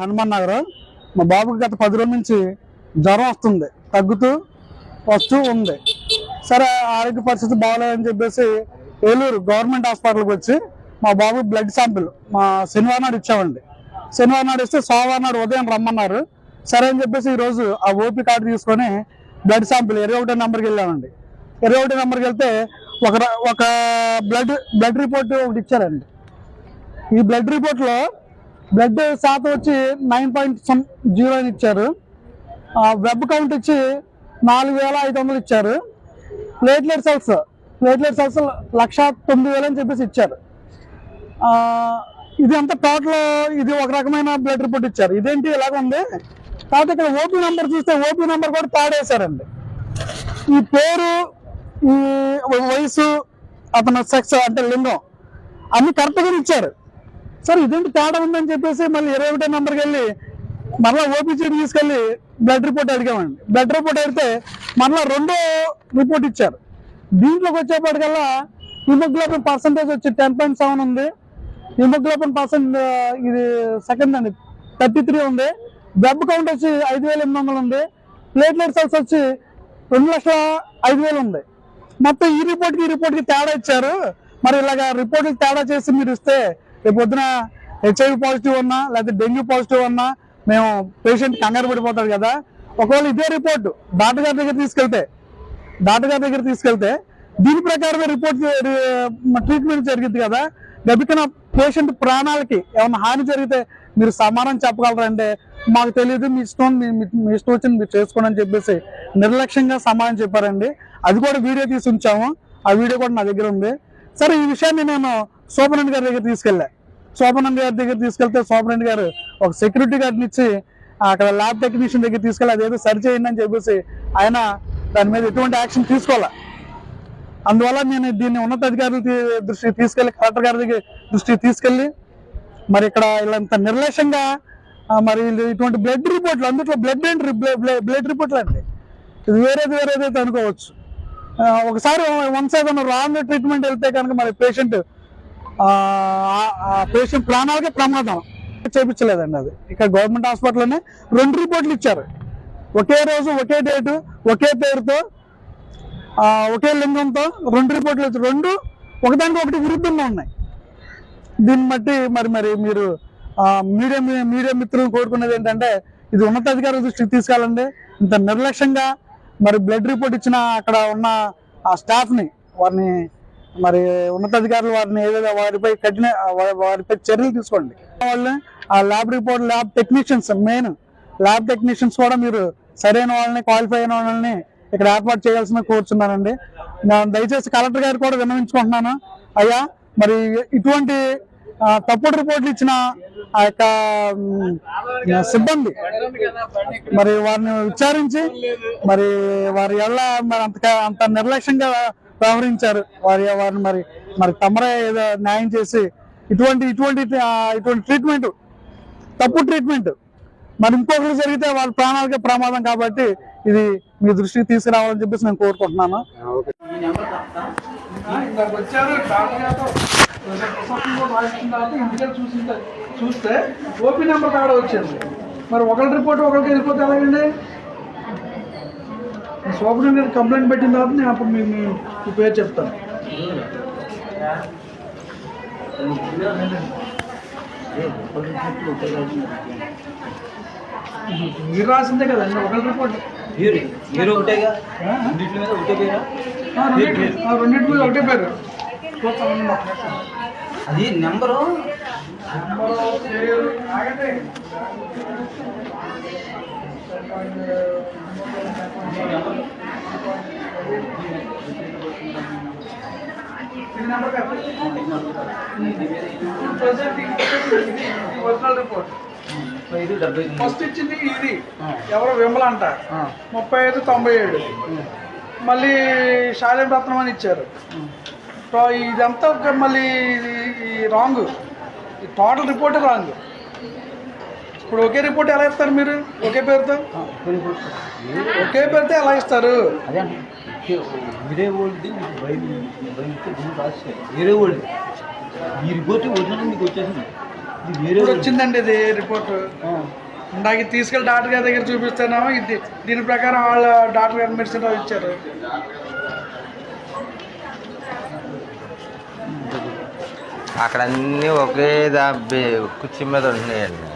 హనుమాన్ నగర్. మా బాబుకి గత పది రోజుల నుంచి జ్వరం వస్తుంది. తగ్గుతూ వస్తూ ఉంది. సరే ఆరోగ్య పరిస్థితి బాగోలేదని చెప్పేసి ఏలూరు గవర్నమెంట్ హాస్పిటల్కి వచ్చి మా బాబు బ్లడ్ శాంపిల్ మా శనివారం నాడు ఇచ్చామండి. శనివారం నాడు ఇస్తే సోమవారం నాడు ఉదయం రమ్మన్నారు. సరే అని చెప్పేసి ఈరోజు ఆ ఓపీ కార్డు తీసుకొని బ్లడ్ శాంపిల్ ఇరవై ఒకటో నెంబర్కి వెళ్ళామండి. ఇరవై ఒకటో నెంబర్కి వెళ్తే ఒక ఒక బ్లడ్ బ్లడ్ రిపోర్ట్ ఒకటి ఇచ్చారండి. ఈ బ్లడ్ రిపోర్ట్లో బ్లడ్ శాతం వచ్చి నైన్ పాయింట్ సమ్ జీరో అని ఇచ్చారు. వెబ్ కౌంట్ వచ్చి నాలుగు వేల ఐదు వందలు ఇచ్చారు. Platelet cells platelet cells lakh తొమ్మిది వేలు అని చెప్పేసి ఇచ్చారు. ఇది అంతా టోటల్ ఇది ఒక రకమైన బ్లడ్ రిపోర్ట్ ఇచ్చారు. ఇదేంటి ఇలాగ ఉంది? కాబట్టి ఇక్కడ ఓపీ నెంబర్ చూస్తే ఓపీ నెంబర్ కూడా తాడేశారండి ఈ పేరు ఈ వయసు అతను సెక్స్ అంటే లింగం అన్ని కరెక్ట్గా ఇచ్చారు. సరే ఇదేంటి తేడా ఉందని చెప్పేసి మళ్ళీ ఇరవై ఒకటో నెంబర్కి వెళ్ళి మరలా ఓపీ తీసుకెళ్ళి బ్లడ్ రిపోర్ట్ అడిగామండి. బ్లడ్ రిపోర్ట్ అడిగితే మరలా రెండో రిపోర్ట్ ఇచ్చారు. దీంట్లోకి వచ్చేప్పటికల్లా హిమోగ్లోబిన్ పర్సంటేజ్ వచ్చి టెన్ పాయింట్ సెవెన్ ఉంది. హిమోగ్లోబిన్ పర్సెంట్ ఇది సెకండ్ అండి థర్టీ త్రీ ఉంది. వెబ్ కౌంట్ వచ్చి ఐదు వేల ఎనిమిది వందలు ఉంది. ప్లేట్లెట్ సెల్స్ వచ్చి రెండు లక్షల ఐదు వేలు ఉంది. మొత్తం ఈ రిపోర్ట్కి ఈ రిపోర్ట్కి తేడా ఇచ్చారు. మరి ఇలాగ రిపోర్ట్కి తేడా చేసి మీరు ఇస్తే రేపు పొద్దున హెచ్ఐవి పాజిటివ్ ఉన్నా లేకపోతే డెంగ్యూ పాజిటివ్ ఉన్నా మేము పేషెంట్ కంగారు పడిపోతాడు కదా. ఒకవేళ ఇదే రిపోర్ట్ డాక్టర్ గారి దగ్గర తీసుకెళ్తే డాక్టర్ గారి దగ్గర తీసుకెళ్తే దీని ప్రకారమే రిపోర్ట్ ట్రీట్మెంట్ జరిగింది కదా. గబికన పేషెంట్ ప్రాణాలకి ఏమైనా హాని జరిగితే మీరు సమానం చెప్పగలరంటే మాకు తెలియదు మీ ఇష్టం మీ మీ- మీ ఇష్టం వచ్చింది మీరు చేసుకోండి అని చెప్పేసి నిర్లక్ష్యంగా సమాధానం చెప్పారండి. అది కూడా వీడియో తీసి ఉంచాము. ఆ వీడియో కూడా నా దగ్గర ఉంది. సరే ఈ విషయాన్ని నేను సూపరింటెండెంట్ గారి దగ్గర తీసుకెళ్ళా. శోభనంద్ గారి దగ్గర తీసుకెళ్తే శోభనంద్ గారు ఒక సెక్యూరిటీ గార్డ్ని ఇచ్చి అక్కడ ల్యాబ్ టెక్నీషియన్ దగ్గర తీసుకెళ్ళి అదేదో సరి చేయండి అని చెప్పేసి ఆయన దాని మీద ఎటువంటి యాక్షన్ తీసుకోవాలా? అందువల్ల నేను దీన్ని ఉన్నతాధికారుల దృష్టి దృష్టికి తీసుకెళ్ళి కలెక్టర్ గారి దగ్గర దృష్టికి తీసుకెళ్ళి మరి ఇక్కడ ఇలా నిర్లక్ష్యంగా మరి వీళ్ళు ఇటువంటి బ్లడ్ రిపోర్ట్లు అందులో బ్లడ్ అండ్ బ్లడ్ రిపోర్ట్లు అండి. ఇది వేరేది వేరేది అనుకోవచ్చు. ఒకసారి వన్స్ ఏదైనా రాంగ్ ట్రీట్మెంట్ వెళ్తే కనుక మరి పేషెంట్ పేషెంట్ ప్రాణాలకే ప్రమాదం. చేపించలేదండి అది. ఇక్కడ గవర్నమెంట్ హాస్పిటల్లోనే రెండు రిపోర్ట్లు ఇచ్చారు. ఒకే రోజు ఒకే డేటు ఒకే పేరుతో ఒకే లింగంతో రెండు రిపోర్ట్లు వచ్చి రెండు ఒకదానికి ఒకటి విరుద్ధంగా ఉన్నాయి. దీన్ని బట్టి మరి మరి మీరు మీడియా మీడియా మిత్రులు కోరుకునేది ఏంటంటే ఇది ఉన్నతాధికారుల దృష్టికి తీసుకెళ్ళండి. ఇంత నిర్లక్ష్యంగా మరి బ్లడ్ రిపోర్ట్ ఇచ్చిన అక్కడ ఉన్న ఆ స్టాఫ్ని వారిని మరి ఉన్నతాధికారులు వారిని ఏదైనా వారిపై కఠిన వారిపై చర్యలు తీసుకోండి. వాళ్ళు ఆ lab report lab technicians main lab technicians కూడా మీరు సరైన వాళ్ళని క్వాలిఫై అయిన వాళ్ళని ఇక్కడ ఏర్పాటు చేయాల్సిన కోరుచున్నానండి నేను దయచేసి కలెక్టర్ గారు కూడా విన్నవించుకుంటున్నాను. అయ్యా మరి ఇటువంటి తప్పుడు రిపోర్ట్లు ఇచ్చిన ఆ యొక్క సిబ్బంది మరి వారిని విచారించి మరి వారి ఎలా మరి అంత అంత నిర్లక్ష్యంగా వ్యవహరించారు వారి వారిని మరి మరి తమరే ఏదో న్యాయం చేసి ఇటువంటి ఇటువంటి ఇటువంటి ట్రీట్మెంట్ తప్పు ట్రీట్మెంట్ మరి ఇంకొకరు జరిగితే వాళ్ళ ప్రాణాలకే ప్రమాదం కాబట్టి ఇది మీ దృష్టికి తీసుకురావాలని చెప్పేసి నేను కోరుకుంటున్నాను. చూస్తే ఓపీ నెంబర్ కాడ వచ్చింది. మరి ఒకరి రిపోర్ట్ ఒకరికి వెళ్ళిపోతే ఎలాగండి? సూపరింటెండెంట్ కంప్లైంట్ పెట్టిన తర్వాత నేను అప్పుడు మీ మీ పేరు చెప్తాను. మీరు రాసిందే కదండి ఒకరి రిపోర్ట్ మీరు మీరు ఒకటేగా? రెండింటి మీద ఒకటే పేరా? రెండింటి మీద. ఒకటే పేరు. అది నెంబరు? నెంబరు, పేరు, ఒరిజినల్ రిపోర్ట్ ఫస్ట్ ఇచ్చింది ఇది ఎవరో విమల అంట ముప్పై ఐదు తొంభై ఏడు మళ్ళీ శాలిం రత్నం అని ఇచ్చారు ఇదంతా ఒక మళ్ళీ రాంగ్ ఈ టోటల్ రిపోర్ట్ రాంగ్. ఇప్పుడు ఒకే రిపోర్ట్ ఎలా ఇస్తారు మీరు? ఒకే పేరుతో? ఒకే పేరుతో ఎలా ఇస్తారు. వేరే వాళ్ళది వేరే ఈ రిపోర్ట్ ఒరిజినల్ మీకు వచ్చేసింది. ఇది వేరే ఇప్పుడు వచ్చిందండి ఇది రిపోర్ట్ ఇందాక ఇది తీసుకెళ్ళి డాక్టర్ గారి దగ్గర చూపిస్తేనేమో ఇది దీని ప్రకారం వాళ్ళ డాక్టర్ గారు మెడిసిన్ ఇచ్చారు. అక్కడ అన్నీ ఒకే కుర్చీ మీద ఉంటున్నాయండి.